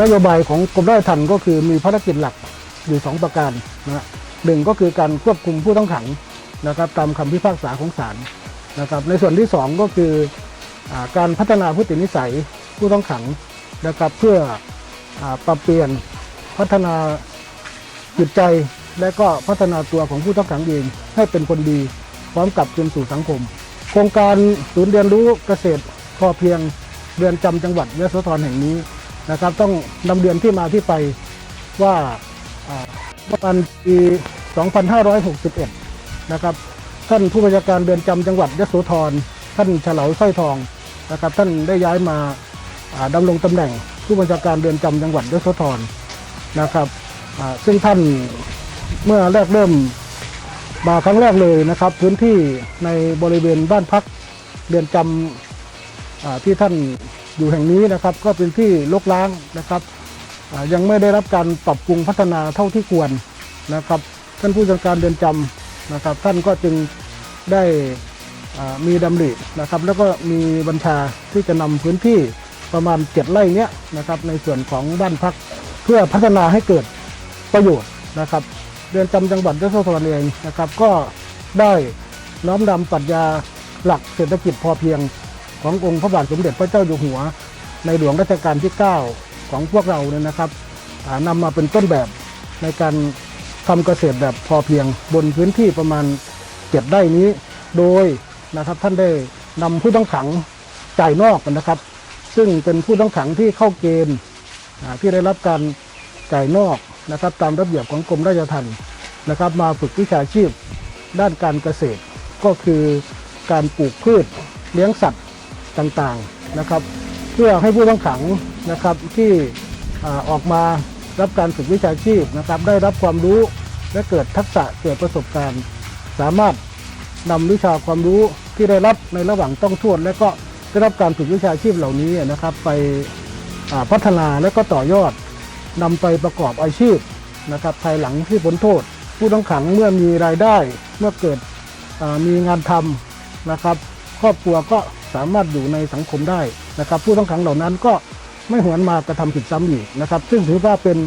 นโยบายของกรมราชทัณฑ์ก็คือมีภารกิจหลักอยู่ 2 ประการนะหนึ่งก็คือการควบคุมผู้ต้องขังนะครับตามคำพิพากษาของศาลนะครับในส่วนที่ 2 ก็คืออการพัฒนาพฤตินิสัยผู้ต้องขังนะครับเพื่ออปรับเปลี่ยนพัฒนาจิตใจ และก็พัฒนาตัวของผู้ต้องขังเองให้เป็นคนดี พร้อมกับคืนสู่สังคม โครงการศูนย์เรียนรู้เกษตรพอเพียงเรือนจำจังหวัดยะโสธรแห่งนี้ นะครับ ต้องนำเรียนที่มาที่ไปว่าประมาณปี 2561 นะครับ ท่านผู้บัญชาการเรือนจำจังหวัดยะโสธร ท่านเฉลาสร้อยทองนะครับ ท่านได้ย้ายมาอ่าดำรงตำแหน่งผู้บัญชาการเรือนจำจังหวัดยะโสธรนะครับซึ่งท่านเมื่อแรกเริ่มมาครั้งแรกเลยนะครับ พื้นที่ในบริเวณบ้านพักเรือนจำที่ท่าน อยู่แห่งนี้นะครับก็เป็นที่ลกล้างนะครับยังไม่ได้รับการปรับปรุงพัฒนาเท่าที่ควรนะครับ ท่านผู้จัดการเรือนจำนะครับ ท่านก็จึงได้มีดำรินะครับ แล้วก็มีบัญชาที่จะนำพื้นที่ประมาณเจ็ดไร่เนี้ยนะครับ ในส่วนของบ้านพักเพื่อพัฒนาให้เกิดประโยชน์นะครับเรือนจำจังหวัดยะโสธรเองนะครับ ก็ได้น้อมนำปรัชญาหลักเศรษฐกิจพอเพียง ขององค์พระบาทสมเด็จพระเจ้าอยู่หัว ในหลวงรัชกาลที่ 9 ของพวกเราเนี่ยนะครับอ่านำมาเป็นต้นแบบในการทำเกษตรแบบพอเพียงบนพื้นที่ประมาณเจ็ดไร่นี้ โดยนะครับท่านได้นำผู้ต้องขังจ่ายนอกนะครับ ซึ่งเป็นผู้ต้องขังที่เข้าเกณฑ์ที่ได้รับการจ่ายนอกนะครับตามระเบียบของกรมราชทัณฑ์นะครับ มาฝึกวิชาชีพด้านการเกษตรก็คือการปลูกพืชเลี้ยงสัตว์ ต่างๆนะครับ เพื่อให้ผู้ต้องขังนะครับที่ออกมารับการฝึกวิชาชีพนะครับ ได้รับความรู้และเกิดทักษะเกิดประสบการณ์ สามารถนำวิชาความรู้ที่ได้รับในระหว่างต้องโทษและก็ได้รับการฝึกวิชาชีพเหล่านี้นะครับ ไปพัฒนาและก็ต่อยอดนำไปประกอบอาชีพนะครับภายหลังที่พ้นโทษ ผู้ต้องขังเมื่อมีรายได้เมื่อเกิดมีงานทำนะครับ ครอบครัวก็สามารถอยู่ในสังคมได้นะครับ ผู้ต้องขังเหล่านั้นก็ไม่หวนมากระทำผิดซ้ำอีกนะครับ ซึ่งถือว่าเป็น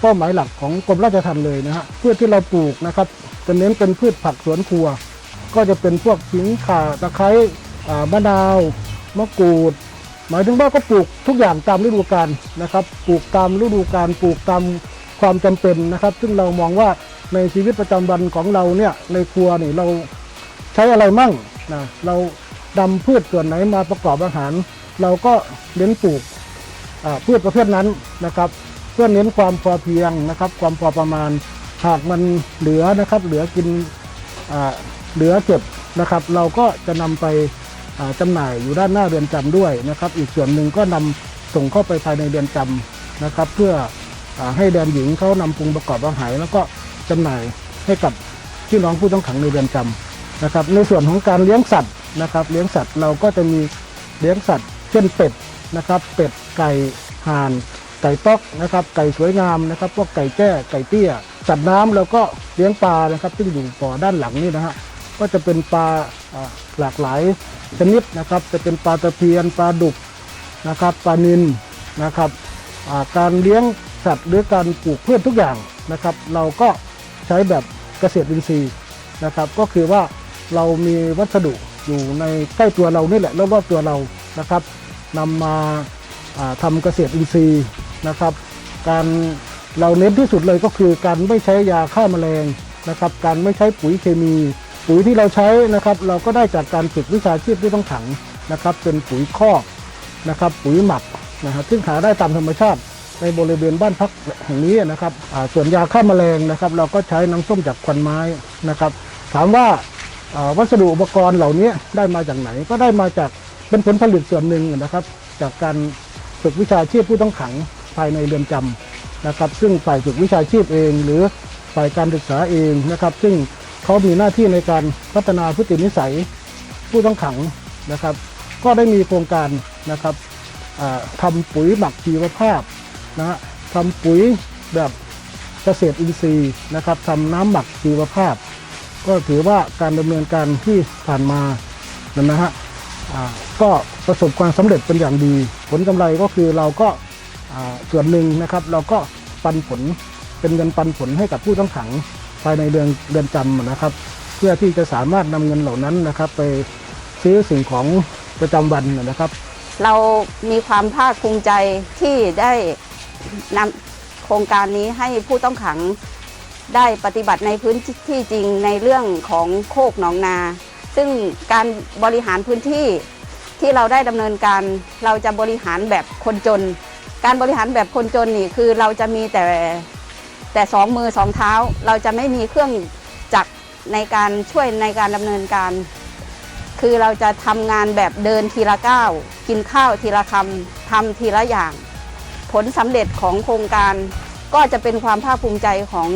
เป้าหมายหลักของกรมราชทัณฑ์เลยนะฮะพืชที่เราปลูกนะครับจะเน้นเป็นพืชผักสวนครัว ก็จะเป็นพวกขิงข่าตะไคร้มะนาวมะกรูด หมายถึงว่าก็ปลูกทุกอย่างตามฤดูกาลนะครับ ปลูกตามฤดูกาลปลูกตามความจำเป็นนะครับ ซึ่งเรามองว่าในชีวิตประจำวันของเราเนี่ยในครัวนี่เราใช้อะไรมั่งนะเรา ดำพืชส่วนไหนมาประกอบอาหาร เราก็เน้นปลูกพืชประเภทนั้นนะครับ เพื่อเน้นความพอเพียงนะครับ ความพอประมาณหากมันเหลือนะครับ เหลือกินเหลือเก็บนะครับ เราก็จะนำไปอ่าจำหน่ายอยู่ด้านหน้าเรือนจำด้วยนะครับ อีกส่วนหนึ่งก็นำส่งเข้าไปภายในเรือนจำนะครับ เพื่ออให้แดนหญิงเขานำปรุงประกอบอาหารแล้วก็จำหน่ายให้กับพี่น้องผู้ต้องขังในเรือนจำนะครับ ในส่วนของการเลี้ยงสัตว์ นะครับเลี้ยงสัตว์เราก็จะมีเลี้ยงสัตว์เช่นเป็ดนะครับ เป็ดไก่ห่าน ไก่ต๊อกนะครับ ไก่สวยงามนะครับ พวกไก่แจ้ไก่เตี้ย สัตว์น้ำเราก็เลี้ยงปลานะครับซึ่งอยู่บ่อด้านหลังนี่นะฮะก็จะเป็นปลาหลากหลายชนิดนะครับ จะเป็นปลาตะเพียนปลาดุกนะครับปลานิลนะครับการเลี้ยงสัตว์หรือการปลูกพืชทุกอย่างนะครับ เราก็ใช้แบบเกษตรอินทรีย์นะครับ ก็คือว่าเรามีวัสดุ อยู่ในใกล้ตัวเรานี่แหละรอบๆตัวเรานะครับนำมาอ่าทำเกษตรอินทรีย์นะครับ การเราเน้นที่สุดเลยก็คือการไม่ใช้ยาฆ่าแมลงนะครับ การไม่ใช้ปุ๋ยเคมี ปุ๋ยที่เราใช้นะครับ เราก็ได้จากการฝึกวิชาชีพที่ต้องขังนะครับ เป็นปุ๋ยคอกนะครับ ปุ๋ยหมักนะครับซึ่งหาได้ตามธรรมชาติในบริเวณบ้านพักแห่งนี้นะครับส่วนยาฆ่าแมลงนะครับ เราก็ใช้น้ำส้มจากควันไม้นะครับ ถามว่า วัสดุอุปกรณ์เหล่านี้ได้มาจากไหน ก็ได้มาจากเป็นผลผลิตส่วนหนึ่งนะครับ จากการฝึกวิชาชีพผู้ต้องขังภายในเรือนจำนะครับ ซึ่งฝ่ายฝึกวิชาชีพเอง หรือฝ่ายการศึกษาเองนะครับ ซึ่งเขามีหน้าที่ในการพัฒนาพฤตินิสัยผู้ต้องขังนะครับ ก็ได้มีโครงการนะครับอ่าทำปุ๋ยหมักชีวภาพนะฮะทำปุ๋ยแบบเกษตรอินทรีย์นะครับทำน้ำหมักชีวภาพ ก็ถือว่าการดำเนินการที่ผ่านมานะฮะก็ประสบความสำเร็จเป็นอย่างดี ผลกำไรก็คือเราก็ส่วนหนึ่งนะครับ เราก็ปันผลเป็นเงินปันผลให้กับผู้ต้องขังภายในเรือนเรือนจำนะครับ เพื่อที่จะสามารถนำเงินเหล่านั้นนะครับ ไปซื้อสิ่งของประจำวันนะครับ เรามีความภาคภูมิใจที่ได้นำโครงการนี้ให้ผู้ต้องขัง ได้ปฏิบัติในพื้นที่จริงในเรื่องของโคกหนองนา ซึ่งการบริหารพื้นที่ที่เราได้ดำเนินการเราจะบริหารแบบคนจน การบริหารแบบคนจนนี่คือเราจะมีแต่แต่สองมือสองเท้า เราจะไม่มีเครื่องจักรในการช่วยในการดำเนินการ คือเราจะทำงานแบบเดินทีละก้าวกินข้าวทีละคำทำทีละอย่าง ผลสำเร็จของโครงการก็จะเป็นความภาคภูมิใจของ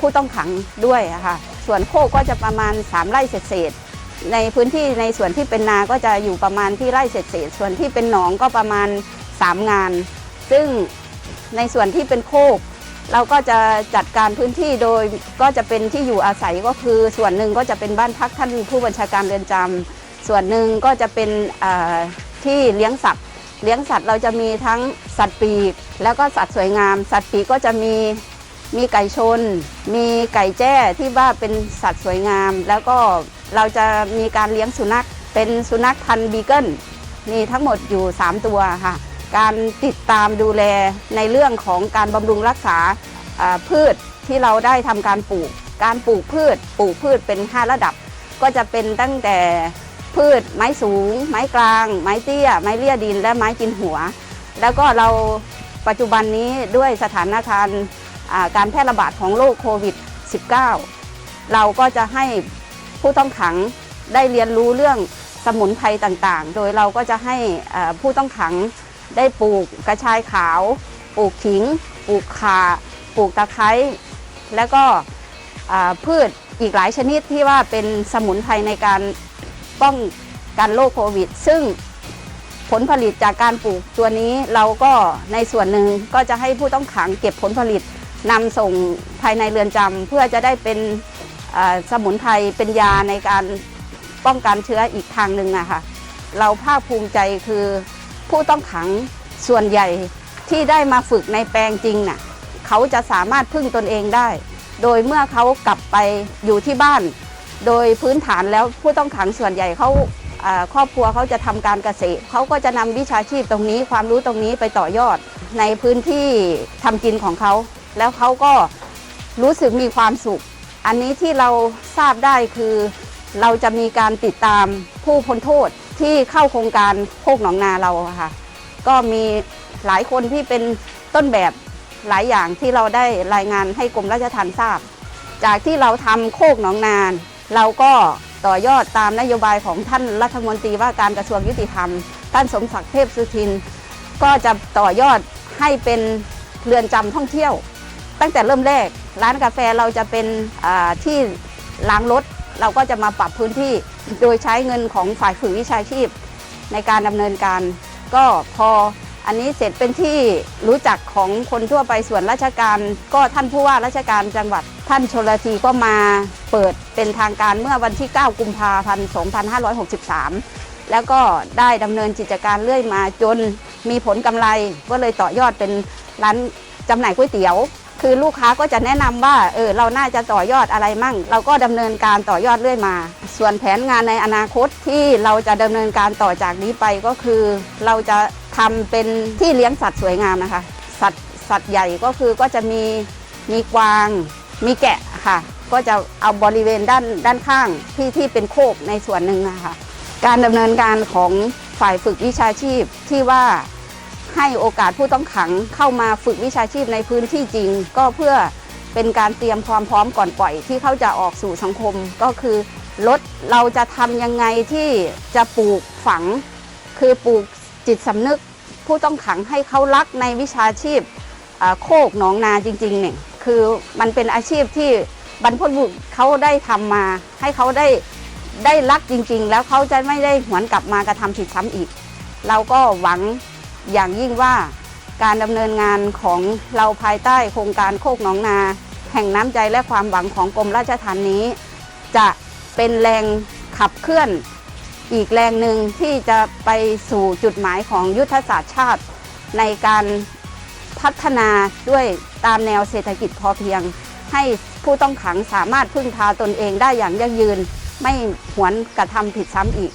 ผู้ต้องขังด้วยค่ะส่วนโคกก็จะประมาณ 3 ไร่เศษในพื้นที่ในส่วนที่เป็นนาก็จะอยู่ประมาณที่ไร่เศษๆส่วนที่เป็นหนองก็ประมาณ 3 งาน ซึ่งในส่วนที่เป็นโคก เราก็จะจัดการพื้นที่โดยก็จะเป็นที่อยู่อาศัยก็คือ ส่วนหนึ่งก็จะเป็นบ้านพักท่านผู้บัญชาการเรือนจำส่วนหนึ่งก็จะเป็นที่เลี้ยงสัตว์ เลี้ยงสัตว์เราจะมีทั้งสัตว์ปีก แล้วก็สัตว์สวยงาม สัตว์ปีกก็จะมี มีไก่ชน มีไก่แจ้ที่ว่าเป็นสัตว์สวยงาม แล้วก็เราจะมีการเลี้ยงสุนัข เป็นสุนัขพันธุ์บีเกิลมีทั้งหมดอยู่ 3 ตัวค่ะ การติดตามดูแลในเรื่องของการบำรุงรักษาพืชที่เราได้ทำการปลูก การปลูกพืช ปลูกพืชเป็น 5 ระดับ ก็จะเป็นตั้งแต่พืชไม้สูง ไม้กลาง ไม้เตี้ย ไม้เลี่ยดิน และไม้กินหัว แล้วก็เราปัจจุบันนี้ด้วยสถานการณ์ การแพร่ระบาดของโรคโควิด -19 เราก็จะให้ผู้ต้องขังได้เรียนรู้เรื่องสมุนไพรต่างๆ โดยเราก็จะให้ผู้ต้องขังได้ปลูกกระชายขาว ปลูกขิง ปลูกข่า ปลูกตะไคร้ แล้วก็พืชอีกหลายชนิดที่ว่าเป็นสมุนไพรในการป้องกันโรคโควิด ซึ่งผลผลิตจากการปลูกตัวนี้เราก็ในส่วนหนึ่งก็จะให้ผู้ต้องขังเก็บผลผลิต นำส่งภายในเรือนจำเพื่อจะได้เป็นสมุนไพรเป็นยาในการป้องกันเชื้ออีกทางหนึ่งอะค่ะ เราภาคภูมิใจคือผู้ต้องขังส่วนใหญ่ที่ได้มาฝึกในแปลงจริงน่ะเขาจะสามารถพึ่งตนเองได้ โดยเมื่อเขากลับไปอยู่ที่บ้าน โดยพื้นฐานแล้วผู้ต้องขังส่วนใหญ่เขาอ่าครอบครัวเขาจะทำการเกษตรเขาก็จะนำวิชาชีพตรงนี้ความรู้ตรงนี้ไปต่อยอดในพื้นที่ทำกินของเขา แล้วเขาก็รู้สึกมีความสุข อันนี้ที่เราทราบได้คือ เราจะมีการติดตามผู้พ้นโทษที่เข้าโครงการโคกหนองนาเราค่ะ ก็มีหลายคนที่เป็นต้นแบบหลายอย่างที่เราได้รายงานให้กรมราชทัณฑ์ทราบ จากที่เราทำโคกหนองนาน เราก็ต่อยอดตามนโยบายของท่านรัฐมนตรีว่าการกระทรวงยุติธรรม ท่านสมศักดิ์เทพสุทิน ก็จะต่อยอดให้เป็นเรือนจำท่องเที่ยว ตั้งแต่เริ่มแรกร้านกาแฟเราจะเป็นที่ล้างรถ เราก็จะมาปรับพื้นที่โดยใช้เงินของฝ่ายฝึกวิชาชีพ ในการดำเนินการ ก็พออันนี้เสร็จเป็นที่รู้จักของคนทั่วไปส่วนราชการ ก็ท่านผู้ว่าราชการจังหวัด ท่านชลทีก็มาเปิดเป็นทางการเมื่อวันที่ 9 กุมภาพันธ์2563 แล้วก็ได้ดำเนินกิจการเรื่อยมาจนมีผลกำไร ก็เลยต่อยอดเป็นร้านจำหน่ายก๋วยเตี๋ยว คือลูกค้าก็จะแนะนำว่าเออเราน่าจะต่อยอดอะไรมั่ง เราก็ดำเนินการต่อยอดเรื่อยมา ส่วนแผนงานในอนาคตที่เราจะดำเนินการต่อจากนี้ไปก็คือ เราจะทำเป็นที่เลี้ยงสัตว์สวยงามนะคะ สัตว์สัตว์ใหญ่ก็คือก็จะมีมีกวาง มีแกะค่ะ ก็จะเอาบริเวณด้านด้านข้างที่ที่เป็นโคกในส่วนหนึ่งนะคะการดำเนินการของฝ่ายฝึกวิชาชีพที่ว่า ให้โอกาสผู้ต้องขังเข้ามาฝึกวิชาชีพในพื้นที่จริง ก็เพื่อเป็นการเตรียมความพร้อมก่อนปล่อยที่เขาจะออกสู่สังคมก็คือลดเราจะทำยังไงที่จะปลูกฝัง คือปลูกจิตสำนึก ผู้ต้องขังให้เขารักในวิชาชีพโคกหนองนาจริงๆเนี่ยคือมันเป็นอาชีพที่บรรพบุรุษเขาได้ทำมา ให้เขาได้ได้รักจริง ๆ แล้วเขาจะไม่ได้หวนกลับมากระทำผิดซ้ำอีก เราก็หวัง อย่างยิ่งว่าการดำเนินงานของเราภายใต้โครงการโคกหนองนา แห่งน้ำใจและความหวังของกรมราชทัณฑ์นี้ จะเป็นแรงขับเคลื่อนอีกแรงหนึ่งที่จะไปสู่จุดหมายของยุทธศาสตร์ชาติ ในการพัฒนาด้วยตามแนวเศรษฐกิจพอเพียง ให้ผู้ต้องขังสามารถพึ่งพาตนเองได้อย่างยั่งยืน ไม่หวนกระทำผิดซ้ำอีก